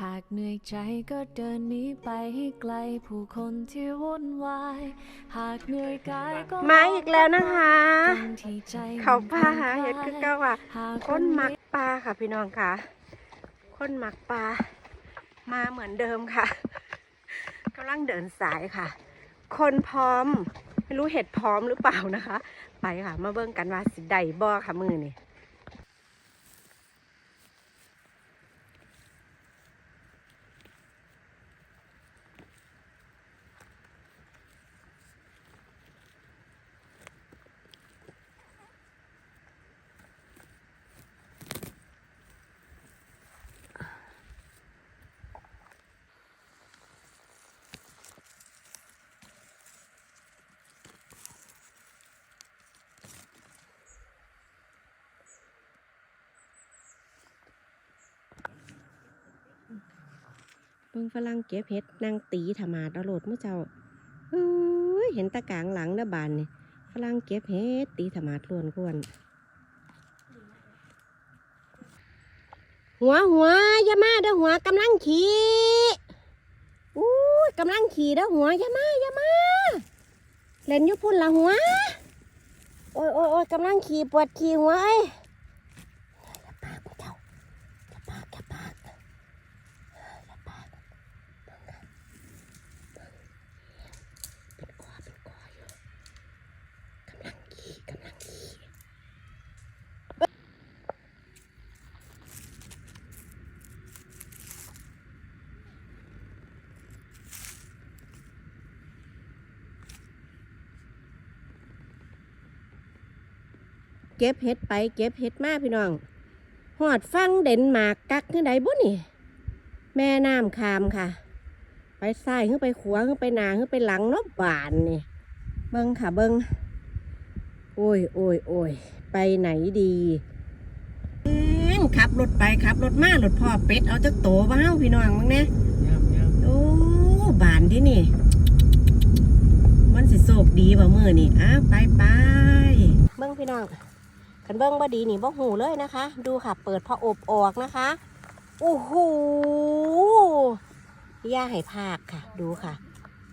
หากเหนื่อยใจก็เดินหนีไปให้ไกลผู้คนที่วุ่นวาย หากเหนื่อยกายก็มาอีกแล้วนะคะตรงที่ใจเขาปลามันหาเห็ดคือเก้าอะหากคนหมักปลาค่ะพี่น้องค่ะคนหมักปลามาเหมือนเดิมค่ะกำลังเดินสายค่ะ คนพร้อม ไม่รู้เห็ดพร้อมหรือเปล่านะคะ ไปค่ะ มาเบิ่งกันว่าสิได้บ่ค่ะมือนี่ เบิ่งฝรั่งเก็บเห็ดนางตีถมาดอาโหลดมื่อเจ้าเฮ้ยเห็นตะกางหลังเด้อบานนี่ฝรั่งเก็บเห็ดตีถมาดล้วนกวนหัวหัวยามาเด้อหัวกำลังขี่อู้ยกำลังขี่เด้อหัวยามายามาเล่นยุพุ่นละหัวโอ้ยโอ้ยโอ้ยกำลังขี่ปวดขี่หัวเอ้ยอย่าปากเจ้าอย่าปากอย่าปากอย่าปาก เป็นกอเป็นกออยู่กำลังขี่กำลังขี่ เก็บเห็ดไปเก็บเห็ดมาพี่น้องหอดฟังเด่นหมากกักที่ใดบุนี่ แม่น้ำคามค่ะ ไปซ้ายขึ้นไปขวาขึ้นไปหนาขึ้นไปหลังเนาะบานนี่เบิ้งค่ะเบิ้งโอ้ยโอ้ยโอ้ยไปไหนดีอืมขับรถไปขับรถมารถพ่อเป็ดเอาจักโตว้าวพี่น้องมึงเนี่ยโอ้บานที่นี่ มันสิโศกดีบ่มือนี่อ้าวไปไปเบิ้งพี่น้องันเบิ้งบ่ดีนี่บ่หูเลยนะคะ ดูค่ะ เปิดพออบออกนะคะโอ้โหย่าให้ภาคค่ะ ดูค่ะ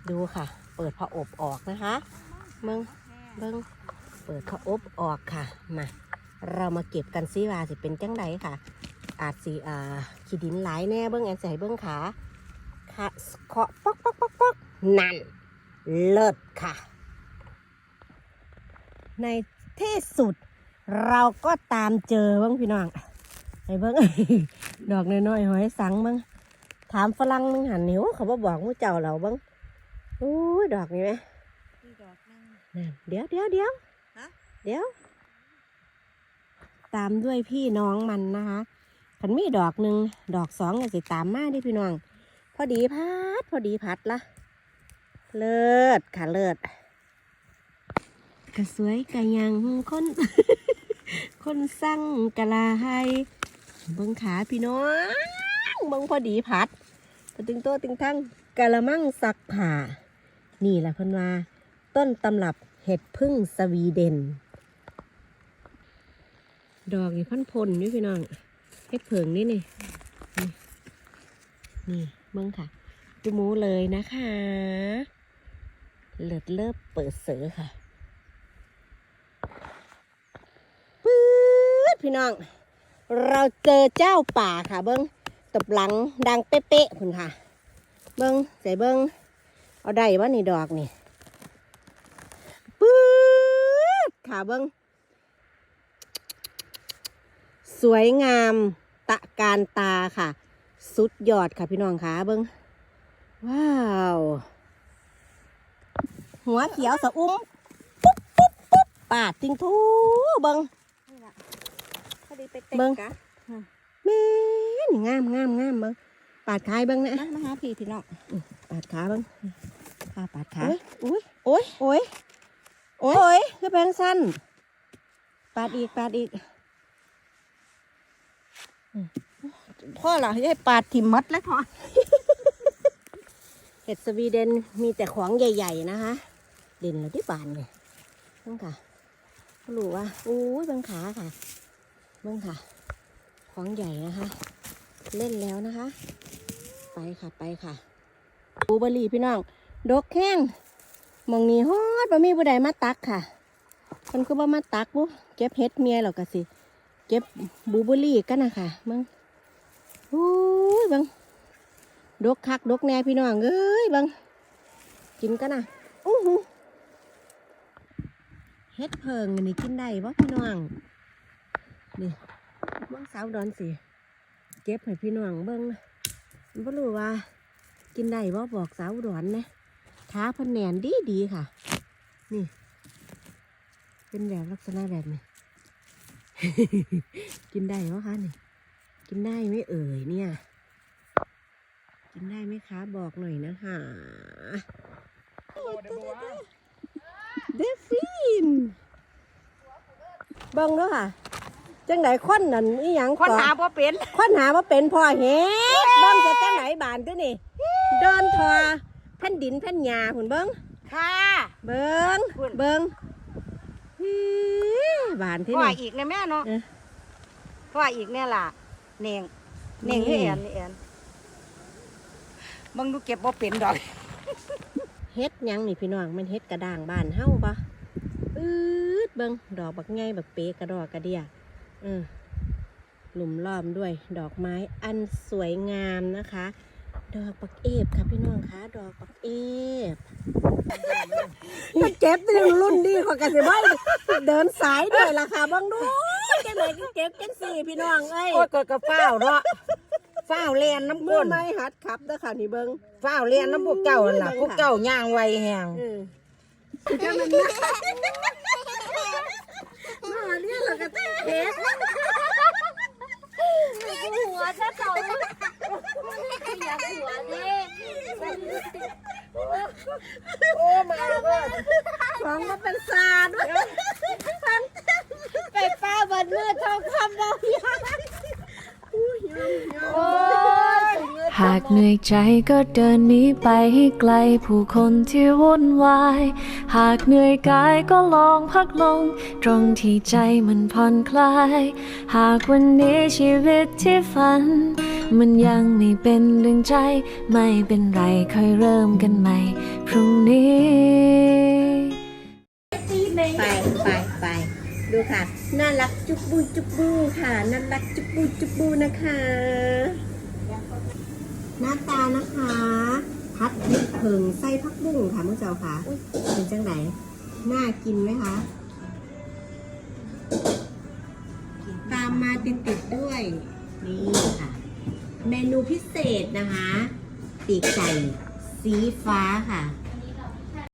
ดูค่ะ เปิดพระอบออกนะคะเบิ้งเบิ้งเปิดพระอบออกค่ะมาเรามาเก็บกันซิว่าสิเป็นจังไดค่ะ อาจสิอ่าขี้ดินหลายแน่เบิ้งแอนใส่เบิ้งขาค่ะเคาะป๊อกป๊อกป๊อกป๊อกนั่นเลิศค่ะ ในที่สุด เราก็ตามเจอเบิ้งพี่น้องไอ้เบิ้งดอกน้อยๆหอยสังเบิ้งถามฝรั่งมึงหันนิ้วเขาบอบอกมูเจ้าเราเบ้างอู้ยดอกนี่ไหมนั่นเดี๋ยวเดี๋ยวเดี๋ยวฮะเดี๋ยว ตามด้วยพี่น้องมันนะคะขันมีดอกหนึ่งดอกสองก็สิตามมาเดิพี่น้อง พอดีพัด พอดีพัดละเลิศค่ะเลิศ กระสวยกะยังคนคนสั่งกะลาให้เบิ้งขาพี่น้องเบิ่งพอดีพัดพอตึงโตตึงทั้งกะละมังซักผ้านี่แหละพิ่นว่า ต้นตำรับเห็ดพึ่งสวีเดน ดอกนี่พันพลนี่พี่น้องเห็ดเผิงนี่นี่ นี่นี่เบิ่งค่ะดูหมูเลยนะคะ เลิศเลิศเปิดเสือค่ะปื๊ด พี่น้อง เราเจอเจ้าป่าค่ะเบิ้งตบหลังดังเป๊ะๆคุณค่ะ เบิ้งใส่เบิ้งเอาได้ว่านี่ดอกนี่ปื๊ดค่ะเบิ้งสวยงามตะการตาค่ะ สุดยอดค่ะพี่น้องค่ะเบิ้งว้าว หัวเขียวสะอุ้มปุ๊บปุ๊บปุ๊บปาดติงทูเบิ้ง ไปเต็กเบิ่ง กะแม่นี่งามงามงามเบิ้งปาดขายเบิ้งนะมามาหาพี่พี่น้องปาดขาเบิ้งขาปาดขาอุ้ยโอ้ยโอ้ยโอ้ยโอ้ยคือเป็นสั้นปาดอีกปาดอีกพ่อเหรอให้ปาดถิ่มมัดแล้วพอเห็ดสวีเดนมีแต่ของใหญ่ ๆ นะคะ เด่นเลยที่บานเลยเบิ้งค่ะเขารู้ว่าอู้ยเบิ้งขาค่ะ เบิ้งค่ะ ของใหญ่นะคะ เล่นแล้วนะคะ ไปค่ะไปค่ะบูเบอรี่พี่น้องดกแข้งมองนี้ฮอดบ่มีผู้ใดมาตักค่ะมันคือบ่มาตักบุเก็บเฮ็ดเมียหรอกกะสิ เก็บบูเบอรี่กันนะค่ะมึงโอ้ยเบังดกคักดกแน่พี่น้องเอ้ยเบังกินกันนะอู้หูเฮ็ดเพิงอันนี่กินได้บ่พี่น้อง นี่เบิ่งสาวดอนสิเก็บให้พี่น้องเบิ่งนะบ่รู้ว่า กินได้บ่บอกสาวอุดอนนะท้าเพันแหนนดีดีๆค่ะ นี่ เป็นแบบลักษณะแบบนี้กินได้ไหมคะนี่กินได้ไหมเอ่ยเนี่ย กินได้ไหมคะ บอกหน่อยนะคะเดฟฟินเบิ่งเด้วยค่ะ จังไหนคนนั่นอีหยังคนก่อหาบ่เป็นคนหาว่าเป็นพ่อเฮ็ดเบิ่งจะจังไหนบานตัวนี่เดินทอแผ่นดินแผ่นหญ้าหุ่นเบิ่งค่ะเบิ่งพุ่นเบิ่งฮีบานที่พ่อนี่อีกเนี่ยแม่เนาะเออพ่ออีกเนี่ยล่ะเน่งเน่งนี่นี่แอนนี่แอนมึงดูเก็บบ่เป็นดอกเฮ็ดหยังนี่พี่น้องมันเฮ็ดกระด่างบ้านเฮาปะอืดเบิ่งดอกบักไงบักเปกระดอกกระเดียเออ หลุมล้อมด้วยดอกไม้อันสวยงามนะคะ ดอกบักเอฟค่ะพี่น้องคะดอกบักเอฟมันเก็บถึงรุ่นดีขอยกสิบ่เดินสายด้วยล่ะค่ะเบังดูจังไหนก็เก็บจังสี่พี่น้องเอ้ยโอ้ยกดกระเฝ้าวเนาะเฝ้าวเรียนน้ำมืก้อนไม่หัดขับเด้อค่ะนี่เบิ่งเฝ้าวเรียนน้ำพวกเจ้านั่นล่ะอืมพวกเจ้าย่างไวแหงเออจะมันมามาเรียกเราก็ต้องเฮ็ดหัวจะเจ้าอยากหัวดิโอ้มาเลยของก็เป็นซาด้วยไปป้าบันเมื่อทองคำเราโอ้ย หากเหนื่อยใจก็เดินหนีไปให้ไกลผู้คนที่วุ่นวาย หากเหนื่อยกายก็ลองพักลง ตรงที่ใจมันผ่อนคลาย หากวันนี้ชีวิตที่ฝัน มันยังไม่เป็นดังใจ ไม่เป็นไรค่อยเริ่มกันใหม่ พรุ่งนี้ไปไปไปดูค่ะ น่ารักจุบบูจุบบูค่ะ น่ารักจุบบูจุบบูนะคะ หน้าตานะคะ พัดพริกเพิงไส้พักบุ้งค่ะมื่อเจ้าค่ะเป็นจังไหนน่ากินไหมคะ ตามมาติดๆด้วย นี่ค่ะ เมนูพิเศษนะคะ ตีกไก่สีฟ้าค่ะ